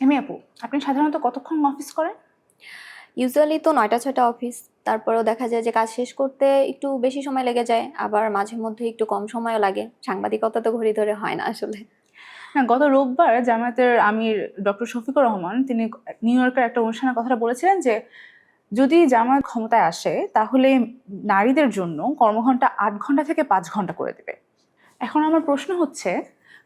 এমি আপু আপনি সাধারণত কতক্ষণ অফিস করেন? ইউজুয়ালি তো নয়টা ছয়টা অফিস তারপরেও দেখা যায় যে কাজ শেষ করতে একটু বেশি সময় লেগে যায় আবার মাঝে মধ্যে একটু কম সময়ও লাগে। সাংবাদিকতা তো ঘড়ি ধরে হয় না আসলে। না গত রোববার জামায়াতের আমির ডক্টর শফিকুর রহমান তিনি নিউ ইয়র্কের একটা অনুষ্ঠানের কথাটা বলেছিলেন যে যদি জামায়াত ক্ষমতায় আসে তাহলে নারীদের জন্য কর্মঘন্টা আট ঘণ্টা থেকে পাঁচ ঘণ্টা করে দেবে। এখন আমার প্রশ্ন হচ্ছে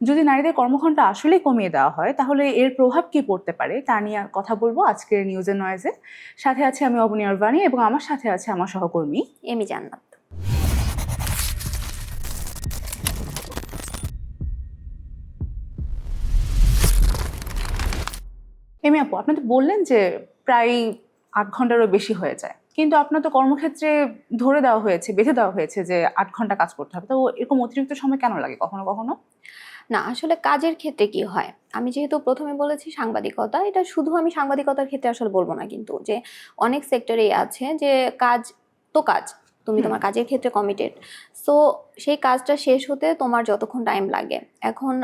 যদি নারীদের কর্মঘন্টা আসলেই কমিয়ে দেওয়া হয় তাহলে এর প্রভাব কি পড়তে পারে? তা নিয়ে কথা বলব আজকের নিউজের নয়েজে সাথে আছে আমি অবনী আরবানি এবং আমার সাথে আছে আমার সহকর্মী এমি জান্নাত। এমি আপু আপনি তো বললেন যে প্রায় আট ঘন্টারও বেশি হয়ে যায়। কিন্তু আপনার তো কর্মক্ষেত্রে ধরে দেওয়া হয়েছে বেঁধে দেওয়া হয়েছে যে আট ঘণ্টা কাজ করতে হবে। তো এরকম অতিরিক্ত সময় কেন লাগে? কখনো কখনো? না আসলে কাজের ক্ষেত্রে কি হয়? আমি যেহেতু প্রথমে বলেছি সাংবাদিকতা এটা শুধু আমি সাংবাদিকতার ক্ষেত্রে আসলে বলব না কিন্তু যে অনেক সেক্টরেই আছে যে কাজ তো কাজ তুমি তোমার কাজের ক্ষেত্রে কমিটেড সো সেই কাজটা শেষ হতে তোমার যতক্ষণ টাইম লাগে। এখন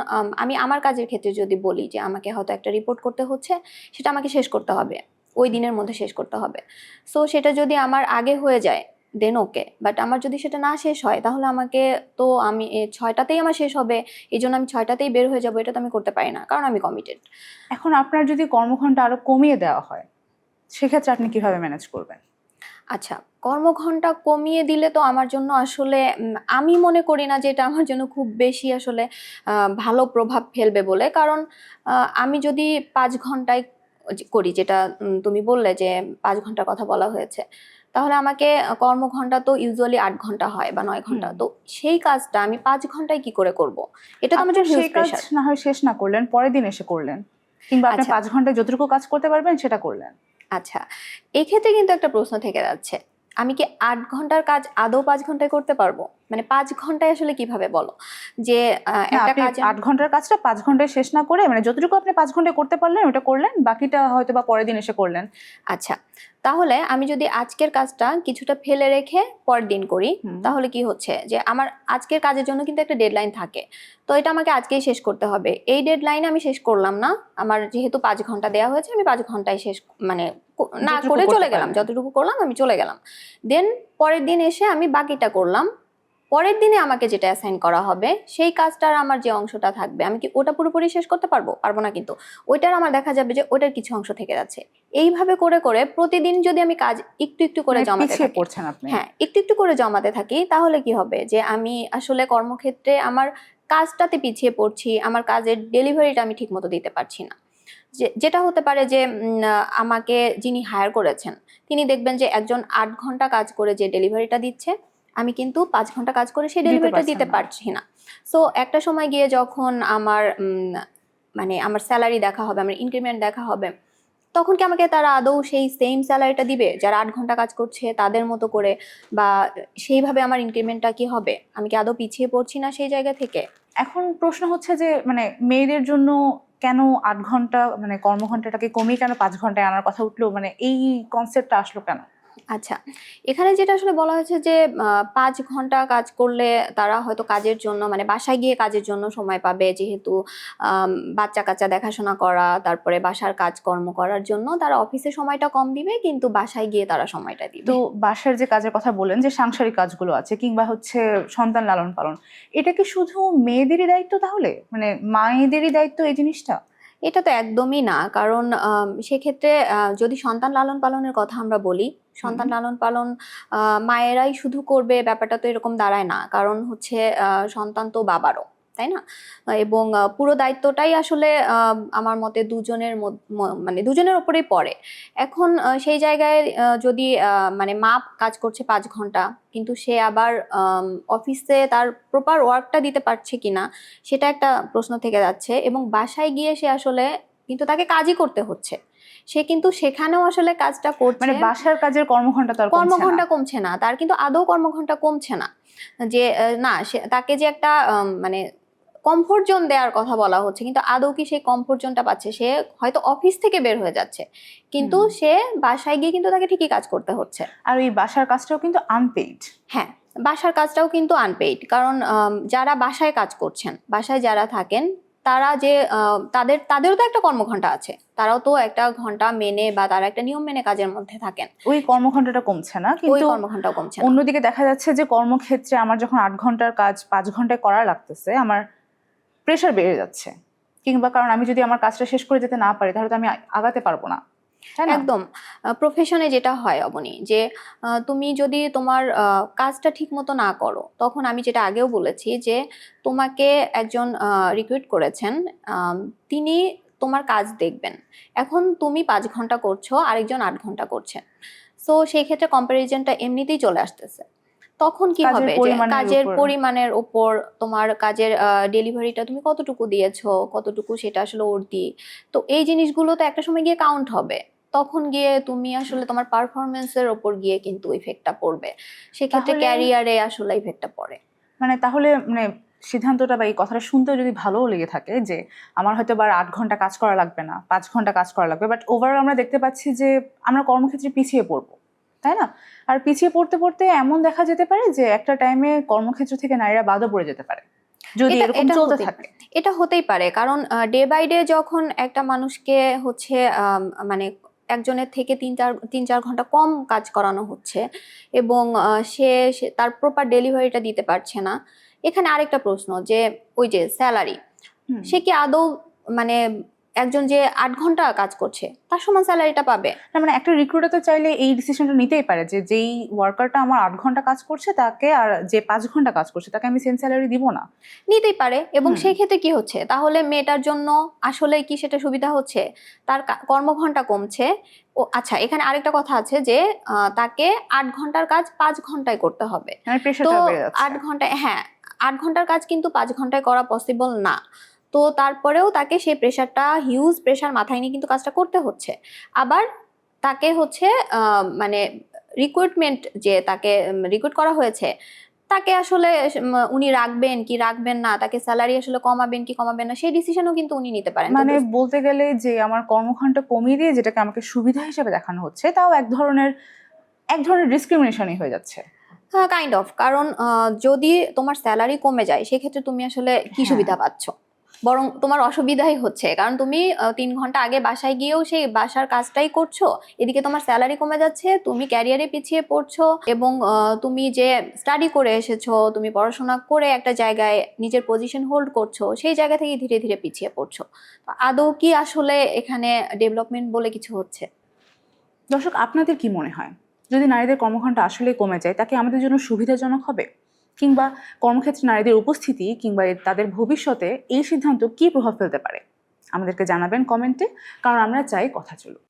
আমি আমার কাজের ক্ষেত্রে যদি বলি যে আমাকে হয়তো একটা রিপোর্ট করতে হচ্ছে সেটা আমাকে শেষ করতে হবে। ওই দিনের মধ্যে শেষ করতে হবে। সো সেটা যদি আমার আগে হয়ে যায় দেন ওকে বাট আমার যদি সেটা না শেষ হয় তাহলে আমাকে তো আমি ছয়টাতেই আমার শেষ হবে এই জন্য আমি ছয়টাতেই বের হয়ে যাব এটা তো আমি করতে পারি না কারণ আমি কমিটেড এখন আপনার যদি কর্মঘণ্টা আরও কমিয়ে দেওয়া হয় সেক্ষেত্রে আপনি কীভাবে ম্যানেজ করবেন? আচ্ছা কর্মঘণ্টা কমিয়ে দিলে তো আমার জন্য আসলে আমি মনে করি না যে এটা আমার জন্য খুব বেশি আসলে ভালো প্রভাব ফেলবে বলে কারণ আমি যদি পাঁচ ঘন্টায় করি যেটা তুমি বললে যে পাঁচ ঘণ্টার কথা বলা হয়েছে তাহলে আমাকে কর্ম কর্মঘন্টা তো ইউজুয়ালি আট ঘণ্টা হয় বা নয় ঘণ্টা তো সেই কাজটা আমি পাঁচ ঘন্টায় কি করে করব? এটা তো আপনি জন্য সেই কাজ না হয় শেষ না করলেন পরের দিন এসে করলেন। কিংবা আপনি আচ্ছা। পাঁচ ঘন্টায় যতটুকু কাজ করতে পারবেন সেটা করলেন। আচ্ছা এক্ষেত্রে কিন্তু একটা প্রশ্ন থেকে যাচ্ছে। আমি কি আট ঘণ্টার কাজ আদৌ পাঁচ ঘন্টায় করতে পারব? মানে পাঁচ ঘন্টায় আসলে কীভাবে বলো? যে একটা কাজ আট ঘণ্টার কাজটা পাঁচ ঘন্টায় শেষ না করে মানে যতটুকু আপনি পাঁচ ঘন্টায় করতে পারলেন ওটা করলেন বাকিটা হয়তো বা পরের দিন এসে করলেন। আচ্ছা তাহলে আমি যদি আজকের কাজটা কিছুটা ফেলে রেখে পরের দিন করি তাহলে কি হচ্ছে? যে আমার আজকের কাজের জন্য কিন্তু একটা ডেডলাইন থাকে। তো এটা আমাকে আজকেই শেষ করতে হবে। এই ডেডলাইনে আমি শেষ করলাম না। আমার যেহেতু পাঁচ ঘণ্টা দেওয়া হয়েছে আমি পাঁচ ঘন্টায় শেষ মানে না করে চলে গেলাম যতটুকু করলাম আমি চলে গেলাম। দেন পরের দিন এসে আমি বাকিটা করলাম। পরের দিনে আমাকে যেটা অ্যাসাইন করা হবে সেই কাজটার আমার যে অংশটা থাকবে আমি কি ওটা পুরোপুরি শেষ করতে পারব? পারব না কিন্তু। ওইটার আমার দেখা যাবে যে ওটার কিছু অংশ থেকে যাচ্ছে। এইভাবে করে করে প্রতিদিন যদি আমি কাজ একটু একটু করে মানে জমাতে থাকি হ্যাঁ একটু একটু করে জমাতে থাকি তাহলে কি হবে? যে আমি আসলে কর্মক্ষেত্রে আমার কাজটাতে পিছিয়ে পড়ছি আমার কাজের ডেলিভারিটা আমি ঠিকমতো দিতে পারছি না। যে- যেটা হতে পারে যে আমাকে যিনি হায়ার করেছেন তিনি দেখবেন যে একজন আট ঘণ্টা কাজ করে যে ডেলিভারিটা দিচ্ছে আমি কিন্তু পাঁচ ঘণ্টা কাজ করে সেই ডেলিভারিটা দিতে পারছি না। সো একটা সময় গিয়ে যখন আমার মানে আমার স্যালারি দেখা হবে আমার ইনক্রিমেন্ট দেখা হবে তখন কি আমাকে তারা আদৌ সেই সেম স্যালারিটা দিবে? যারা আট ঘণ্টা কাজ করছে তাদের মতো করে বা সেইভাবে আমার ইনক্রিমেন্টটা কি হবে? আমি কি আদৌ পিছিয়ে পড়ছি না সেই জায়গা থেকে? এখন প্রশ্ন হচ্ছে যে মানে মেয়েদের জন্য কেন আট ঘণ্টা মানে কর্মঘন্টাটাকে কমিয়ে কেন পাঁচ ঘন্টায় আনার কথা উঠল? মানে এই কনসেপ্টটা আসলো কেন? আচ্ছা এখানে যেটা আসলে বলা হয়েছে যে পাঁচ ঘণ্টা কাজ করলে তারা হয়তো কাজের জন্য মানে বাসায় গিয়ে কাজের জন্য সময় পাবে যেহেতু বাচ্চা কাচ্চা দেখাশোনা করা, তারপরে বাসার কাজকর্ম করার জন্য তারা অফিসে সময়টা কম দিবে, কিন্তু বাসায় গিয়ে তারা সময়টা দিবে। তো বাসার যে কাজের কথা বলেন যে সাংসারিক কাজগুলো আছে কিংবা হচ্ছে সন্তান লালন পালন, এটা কি শুধু মেয়েদেরই দায়িত্ব তাহলে? মানে মায়েদেরই দায়িত্ব এই জিনিসটা? এটা তো একদমই না। কারণ সেক্ষেত্রে যদি সন্তান লালন পালনের কথা আমরা বলি সন্তান লালন পালন মায়েরাই শুধু করবে ব্যাপারটা তো এরকম দাঁড়ায় না। কারণ হচ্ছে সন্তান তো বাবারও। তাই না? এবং পুরো দায়িত্বটাই আসলে আমার মতে দুজনের মানে দুজনের ওপরেই পড়ে। এখন সেই জায়গায় যদি মানে মা কাজ করছে পাঁচ ঘণ্টা কিন্তু সে আবার অফিসে তার প্রপার ওয়ার্কটা দিতে পারছে কিনা সেটা একটা প্রশ্ন থেকে যাচ্ছে। এবং বাসায় গিয়ে সে আসলে কিন্তু তাকে কাজই করতে হচ্ছে। সে কিন্তু সেখানেও আসলে কাজটা করছে। মানে বাসার কাজের কর্মঘন্টা তার কর্মঘন্টা কমছে না। তার কিন্তু আদৌ কর্মঘন্টা কমছে না। যে না সে তাকে যে একটা মানে কমফোর্ট জোন দেওয়ার কথা বলা হচ্ছে কিন্তু আদৌ কি সেই কমফোর্ট জোনটা পাচ্ছে? সে হয়তো অফিস থেকে বের হয়ে যাচ্ছে কিন্তু সে বাসায় গিয়ে কিন্তু তাকে ঠিকই কাজ করতে হচ্ছে। আর এই বাসার কাজটাও কিন্তু আনপেইড হ্যাঁ বাসার কাজটাও কিন্তু আনপেইড কারণ যারা বাসায় কাজ করছেন বাসায় যারা থাকেন তারা যে তাদের তাদেরও তো একটা কর্মঘন্টা আছে তারাও তো একটা ঘণ্টা মেনে বা তারা একটা নিয়ম মেনে কাজের মধ্যে থাকেন। ওই কর্মঘণ্টাটা কমছে না ওই কিন্তু কর্মঘন্টা কমছে অন্যদিকে দেখা যাচ্ছে যে কর্মক্ষেত্রে আমার যখন আট ঘণ্টার কাজ পাঁচ ঘন্টায় করা লাগতেছে আমার প্রেশার বেড়ে যাচ্ছে। কিংবা কারণ আমি যদি আমার কাজটা শেষ করে যেতে না পারি, তাহলে তো আমি আগাতে পারব না। একদম। প্রফেশনে যেটা হয় অবনি, যে তুমি যদি তোমার কাজটা ঠিক মতো না করো, তখন আমি যেটা আগেও বলেছি যে, তোমাকে একজন রিক্রুইট করেছেন তিনি তোমার কাজ দেখবেন। এখন তুমি পাঁচ ঘণ্টা করছ, আরেকজন আট ঘণ্টা করছেন সো সেই ক্ষেত্রে কম্পারিজনটা এমনিতেই চলে আসতেছে। তখন কি হবে? কাজের পরিমাণের উপর তোমার কাজের ডেলিভারিটা তুমি কতটুকু দিয়েছ কতটুকু সেটা আসলে ওর দি তো এই জিনিসগুলো তো একটা সময় গিয়ে কাউন্ট হবে। তখন গিয়ে তুমি আসলে তোমার পারফরমেন্সের ওপর গিয়ে কিন্তু ইফেক্টটা পড়বে। সেক্ষেত্রে ক্যারিয়ারে আসলে ইফেক্টটা পড়ে। মানে তাহলে মানে সিদ্ধান্তটা বা এই কথাটা শুনতেও যদি ভালোও লেগে থাকে যে আমার হয়তো বা আর আট ঘণ্টা কাজ করা লাগবে না পাঁচ ঘণ্টা কাজ করা লাগবে বাট ওভারঅল আমরা দেখতে পাচ্ছি যে আমরা কর্মক্ষেত্রে পিছিয়ে পড়ব। তাই না? আর পিছিয়ে পড়তে পড়তে এমন দেখা যেতে পারে যে একটা টাইমে কর্মক্ষেত্র থেকে নারীরা বাদও পড়ে যেতে পারে। যদি এটা- এরকম চলতে হতেই থাকে। এটা হতেই পারে। কারণ ডে বাই ডে যখন একটা মানুষকে হচ্ছে মানে একজনের থেকে তিন চার তিন চার ঘণ্টা কম কাজ করানো হচ্ছে এবং সে- তার প্রপার ডেলিভারিটা দিতে পারছে না এখানে আরেকটা প্রশ্ন যে ওই যে স্যালারি সে কি আদৌ মানে একজন যে আট ঘণ্টা কাজ করছে তার সমান স্যালারিটা পাবে। না, মানে একটা রিক্রুটার তো চাইলে এই ডিসিশনটা নিতেই পারে যে যেই ওয়ার্কারটা আমার আট ঘণ্টা কাজ করছে তাকে আর যে পাঁচ ঘণ্টা কাজ করছে তাকে আমি সেম স্যালারি দিব না। নিতেই পারে এবং সেই ক্ষেত্রে কি হচ্ছে? তাহলে মেয়েটার জন্য আসলে কি সেটা সুবিধা হচ্ছে? তার কর্মঘন্টা কমছে। ও আচ্ছা এখানে আরেকটা কথা আছে যে তাকে আট ঘণ্টার কাজ পাঁচ ঘন্টায় করতে হবে। মানে তো আট ঘন্টায় হ্যাঁ আট ঘণ্টার কাজ কিন্তু পাঁচ ঘন্টায় করা পসিবল না। তো তারপরেও তাকে সেই প্রেশারটা হিউজ প্রেশার মাথায় নিয়ে কিন্তু কাজটা করতে হচ্ছে। আবার তাকে হচ্ছে মানে রিক্রুটমেন্ট যে তাকে রিক্রুট করা হয়েছে তাকে আসলে উনি রাখবেন কি রাখবেন না তাকে স্যালারি আসলে কমাবেন কি কমাবেন না সেই ডিসিশনও কিন্তু উনি নিতে পারেন। মানে বলতে গেলে যে আমার কর্মঘন্টা কমিয়ে দিয়ে যেটাকে আমাকে সুবিধা হিসেবে দেখানো হচ্ছে তাও এক ধরনের এক ধরনের ডিসক্রিমিনেশনই হয়ে যাচ্ছে। হ্যাঁ কাইন্ড অফ কারণ যদি তোমার স্যালারি কমে যায় সেক্ষেত্রে তুমি আসলে কি হ্যাঁ। সুবিধা পাচ্ছ? বরং তোমার অসুবিধাই হচ্ছে। কারণ তুমি তিন ঘণ্টা আগে বাসায় গিয়েও সেই বাসার কাজটাই করছ, এদিকে তোমার স্যালারি কমে যাচ্ছে, তুমি ক্যারিয়ারে পিছিয়ে পড়ছো এবং তুমি যে স্টাডি করে এসেছ, তুমি পড়াশোনা করে একটা জায়গায় নিজের পজিশন হোল্ড করছ, সেই জায়গা থেকে ধীরে ধীরে পিছিয়ে পড়ছো। আদৌ কি আসলে এখানে ডেভেলপমেন্ট বলে কিছু হচ্ছে? দর্শক, আপনাদের কি মনে হয়? যদি নারীদের কর্মঘণ্টা আসলে কমে যায়, তাকে আমাদের জন্য সুবিধাজনক হবে? কিংবা কর্মক্ষেত্রে নারীদের উপস্থিতি কিংবা তাদের ভবিষ্যতে এই সিদ্ধান্ত কি প্রভাব ফেলতে পারে? আমাদেরকে জানাবেন কমেন্টে, কারণ আমরা চাই কথা চলুক।